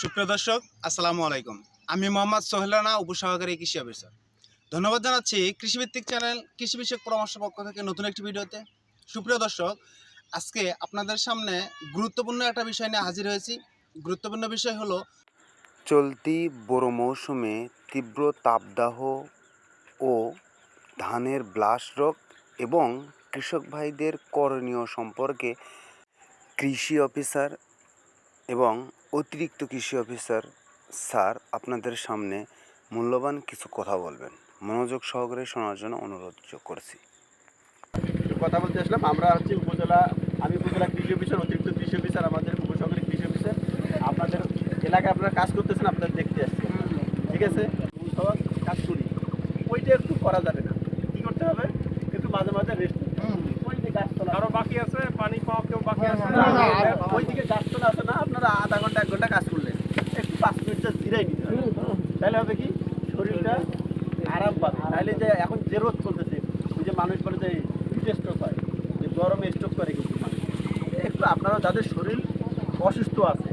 সুপ্রিয় দর্শক, আসসালামু আলাইকুম। আমি মোহাম্মদ সোহেলানা, উপসহকারী কৃষি অফিসার। ধন্যবাদ জানাচ্ছি কৃষিভিত্তিক চ্যানেল কৃষি বিষয়ক পরামর্শ পক্ষ থেকে নতুন একটি ভিডিওতে। সুপ্রিয় দর্শক, আজকে আপনাদের সামনে গুরুত্বপূর্ণ একটা বিষয় নিয়ে হাজির হয়েছি। গুরুত্বপূর্ণ বিষয় হলো, চলতি বড় মৌসুমে তীব্র তাপদাহ ও ধানের ব্লাস্ট রোগ এবং কৃষক ভাইদের করণীয় সম্পর্কে কৃষি অফিসার এবং অতিরিক্ত কৃষি অফিসার স্যার আপনাদের সামনে মূল্যবান কিছু কথা বলবেন। মনোযোগ সহকারে শোনার জন্য অনুরোধ করছি। কথা বলতে আসলাম, আমরা হচ্ছে উপজেলা, আমি উপজেলা কৃষি অফিসার, অতিরিক্ত কৃষি অফিসার, আমাদের উপসহকারী কৃষি অফিসার। আপনাদের এলাকায় আপনারা কাজ করতেছেন আপনারা দেখতে আসছেন ঠিক আছে? কাজ করি। ওইটা একটু করা যাবে না। কি করতে হবে? একটু মাঝে মাঝে রেস্ট আরও বাকি আছে? পানি পাওয়া কেউ বাকি আছে? না, না, গাছতলা আছে না আপনারা আধা ঘণ্টা এক ঘণ্টা কাজ করলেন। একটু পাঁচ মিনিটটা জিরাই নিতে তাহলে হবে কি? শরীরটা আরাম পাবে। তাহলে যে এখন যে রোদ চলতেছে ওই যে মানুষ বলে যে হিট স্ট্রোক হয় যে গরমে স্ট্রোক করে কিন্তু মানুষ। একটু আপনারা যাদের শরীর অসুস্থ আছে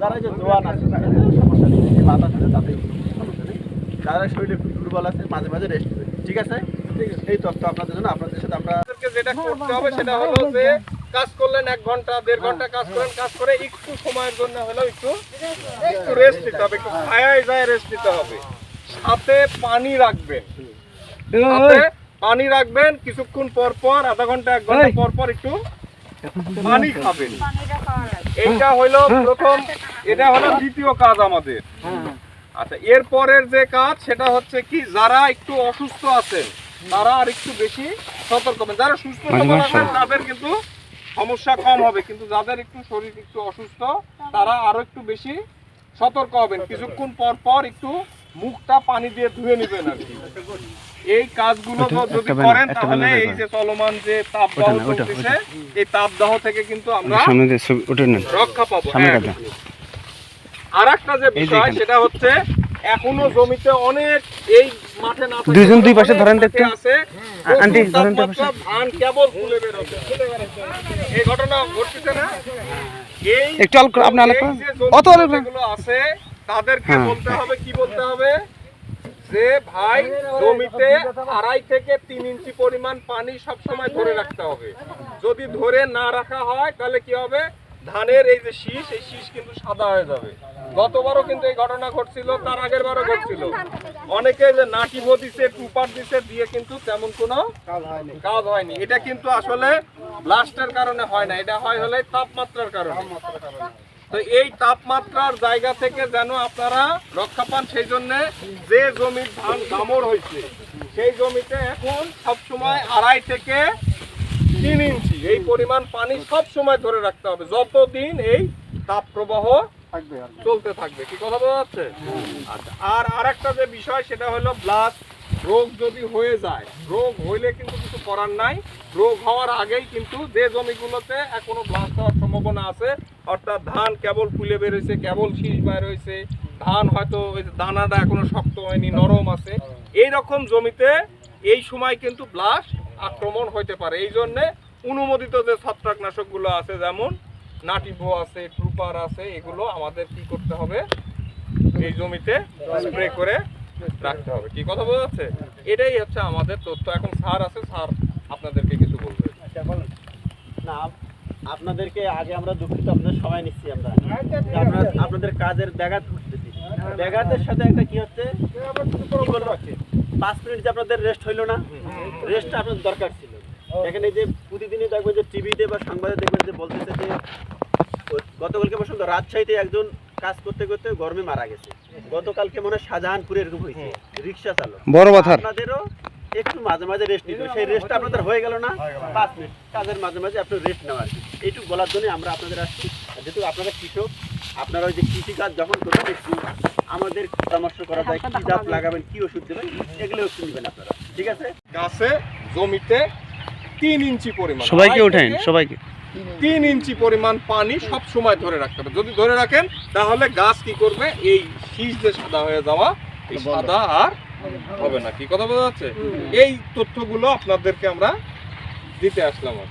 যারা যে জোয়ান আছে তাদের সমস্যা নেই। বাতাস আছে তাদের সমস্যা নেই। যারা শরীরে একটু দুর্বল আছে মাঝে মাঝে রেস্ট ঠিক আছে। এই তথ্য আপনাদের জন্য। আপনাদের সাথে আমরা আমাদেরকে যেটা করতে হবে সেটা হলো যে কাজ করলেন এক ঘণ্টা দেড় ঘণ্টা কাজ করেন কাজ করে একটু সময়ের জন্য হলেও একটু একটু রেস্ট নিতে হবে একটু ছায়ায় যায় রেস্ট নিতে হবে। সাথে পানি রাখবেন। সাথে পানি রাখবেন কিছুক্ষণ পর পর আধা ঘণ্টা এক ঘণ্টা পর পর একটু পানি খাবেন। এইটা হলো প্রথম এটা হলো দ্বিতীয় কাজ আমাদের। আচ্ছা এরপরের যে কাজ সেটা হচ্ছে কি যারা একটু অসুস্থ আছেন তারা আর একটু বেশি সতর্ক হবেন। যারা সুস্থ সবল আছেন তাদের কিন্তু সমস্যা কম হবে কিন্তু যাদের একটু শরীর একটু অসুস্থ তারা আরও একটু বেশি সতর্ক হবেন। কিছুক্ষণ পর পর একটু মুখটা পানি দিয়ে ধুয়ে নেবেন আর কি। এই কাজগুলো যদি করেন তাহলে এই যে চলমান যে তাপদাহ চলতেছে এই তাপদাহ থেকে কিন্তু আমরা রক্ষা পাবো। হ্যাঁ। আর একটা যে বিষয় সেটা হচ্ছে এখনও জমিতে অনেক এই মাঠে না দুইজন দুই পাশে ধরেন তো মাঠে একটু। আছে, আন্টি, ধরেন তো তাপমাত্রা, ধান কেবল ফুলে ফুলে বেরোচ্ছে। এই ঘটনা ঘটতেছে না এই একটু অল্প আপনি জমিতে অত করেন। আছে তাদেরকে হ্যাঁ। বলতে হবে কি বলতে হবে যে ভাই জমিতে আড়াই থেকে তিন ইঞ্চি পরিমাণ পানি সবসময় ধরে রাখতে হবে যদি ধরে না রাখা হয় তাহলে কি হবে ধানের এই যে শীষ এই শীষ কিন্তু সাদা হয়ে যাবে। গতবারও কিন্তু এই ঘটনা ঘটছিল তার আগের বারও ঘটছিল। অনেকে যে নাটি ভো দিছে টুপার দিছে দিয়ে কিন্তু তেমন কোনো কাজ হয়নি। এটা কিন্তু আসলে ব্লাস্টের কারণে হয় না এটা হয় হলে তাপমাত্রার কারণে। তো এই তাপমাত্রার জায়গা থেকে যেন আপনারা রক্ষা পান সেই জন্য যে জমির ধান দামর হয়েছে সেই জমিতে এখন সবসময় আড়াই থেকে তিন ইঞ্চি এই পরিমাণ পানি সব সময় ধরে রাখতে হবে। যতদিন এই তাপ প্রবাহ চলতে থাকবে। কি কথা বলা যাচ্ছে? আচ্ছা আর আরেকটা যে বিষয় সেটা হলো ব্লাস্ট রোগ যদি হয়ে যায় রোগ হইলে কিন্তু কিছু করার নাই। রোগ হওয়ার আগেই কিন্তু যে জমিগুলোতে এখনও ব্লাস্ট হওয়ার সম্ভাবনা আছে অর্থাৎ ধান কেবল ফুলে বের হয়েছে কেবল শীষ বের হয়েছে ধান হয়তো ওই দানাটা এখনও শক্ত হয়নি নরম আছে। এই রকম জমিতে এই সময় কিন্তু ব্লাস্ট আক্রমণ হইতে পারে। এই জন্যে অনুমোদিত যে ছত্রাকনাশকগুলো আছে যেমন নাটিভো আছে ট্রুপার আছে এগুলো আমাদের কি করতে হবে? এই জমিতে স্প্রে করে রাখতে হবে। কি কথা বোঝা যাচ্ছে? এটাই হচ্ছে আমাদের তথ্য। এখন স্যার আছে স্যার আপনাদেরকে কিছু বলবে। আচ্ছা বলেন। না আপনাদেরকে আগে আমরা দুঃখিত আপনাদের সময় নিচ্ছি আমরা। আপনারা- আপনাদের কাজের ব্যাঘাত ঘটতেছি। ব্যাঘাতের সাথে একটা কি হচ্ছে? পাঁচ মিনিট যে আপনাদের রেস্ট হইল না রেস্টটা আপনাদের দরকার ছিল। এখানে যে প্রতিদিনই দেখবেন যে টিভিতে বা সংবাদে দেখবেন যে বলতেছে যে গতকালকে পর্যন্ত রাজশাহীতে একজন কাজ করতে করতে গরমে মারা গেছে। গতকালকে মনে হয় শাহজাহানপুরে এরকম হয়েছে রিক্সা চালক। বড় কথার আপনাদেরও একটু মাঝে মাঝে রেস্ট নিতে সেই রেস্টটা আপনাদের হয়ে গেল না? পাঁচ মিনিট কাজের মাঝে মাঝে আপনার রেস্ট নেওয়া আর কি। এইটুকু বলার জন্য আমরা আপনাদের আসছি। যেহেতু আপনারা কৃষক আপনারা ওই যে কৃষিকাজ যখন করবেন একটু আমাদের পরামর্শ করা যায় কি জাত লাগাবেন কি ওষুধ দেবেন এগুলো একটু নেবেন আপনারা। ঠিক আছে? গাছে জমিতে তিন ইঞ্চি পরিমাণ। সবাইকে আড়াই সবাইকে। তিন ইঞ্চি পরিমাণ পানি সব সময় ধরে রাখতে হবে। যদি ধরে রাখেন তাহলে গাছ কি করবে? এই শীষ যে সাদা হয়ে যাওয়া এই সাদা আর হবে না। কি কথা বোঝা যাচ্ছে? এই তথ্যগুলো আপনাদেরকে আমরা দিতে আসলাম আর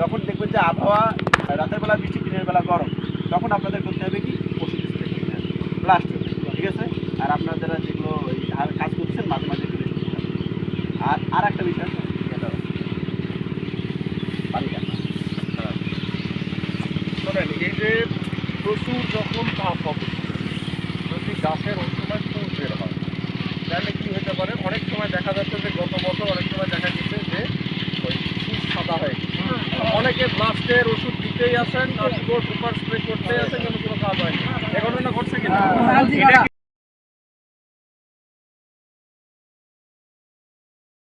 যখন দেখবেন যে আবহাওয়া রাতের বেলা বৃষ্টি দিনের বেলা গরম তখন আপনাদের করতে হবে কি? ওষুধ স্প্রে ব্লাস্ট ঠিক আছে? আর আপনারা যারা যেগুলো কাজ করছেন মাঝে মাঝে একটু রেস্ট নিতে হবে। আর আর একটা বিষয় যখন তাপ হবে, যদি গাছের বের হয়, তাহলে কি হতে পারে? অনেক সময় দেখা যাচ্ছে যে গত বছর অনেক সময় দেখা গেছে যে ওই সাদা হয়ে অনেকে ব্লাস্টের ওষুধ দিতেই আর সুপার স্প্রে করতেই আছেন কিন্তু কোনো কাজ হয়নি। এ ঘটনা ঘটছে কিনা?